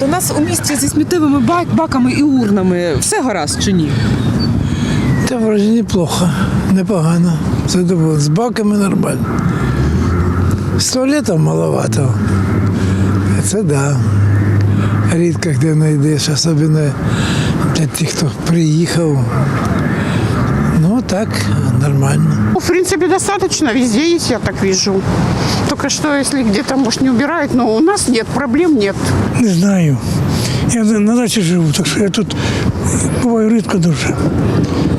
У нас у місті зі сміттєвими баками і урнами все гаразд чи ні? Та вроді неплохо, непогано. Задоволений. З баками нормально. З туалетом маловато. Це да. Рідко де знайдеш, особливо для тих, хто приїхав. Ну так, нормально. Ну, В принципе, достаточно. Везде есть, я так вижу. Только что, если где-то, может, не убирают, но у нас нет, проблем нет. Не знаю. Я на на дачі живу, так що я тут буваю рідко дуже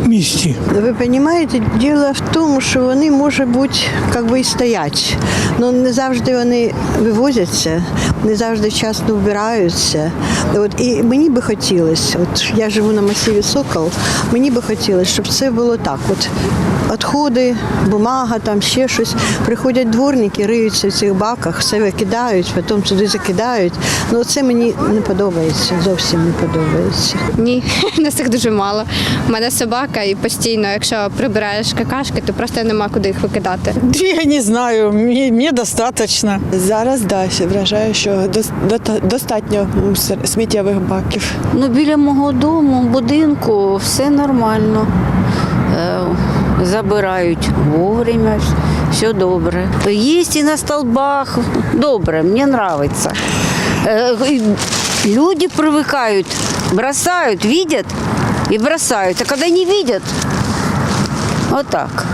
в місті. Ви розумієте, діло в тому, що вони, може бути, як би і стоять. але не завжди вони вивозяться, не завжди вчасно вбираються. От, і мені би хотілося, от я живу на масиві Сокол, мені би хотілося, щоб це було так. От, Отходи, бумага, там ще щось. Приходять дворники, риються в цих баках, все викидають, потім туди закидають. Ну це мені не подобається, зовсім не подобається. Ні, нас їх дуже мало. У мене собака, і постійно, якщо прибираєш какашки, то просто нема куди їх викидати. Я не знаю, мені, мені достатньо. Зараз да, вважаю, що дота- достатньо сміттєвих баків. Ну, біля мого дому, будинку, все нормально. Забирають вовремя, все добре. Їсть і на столбах, добре, мені подобається. Люди привикають, бросають, видять і бросають. А коли не видять, отак.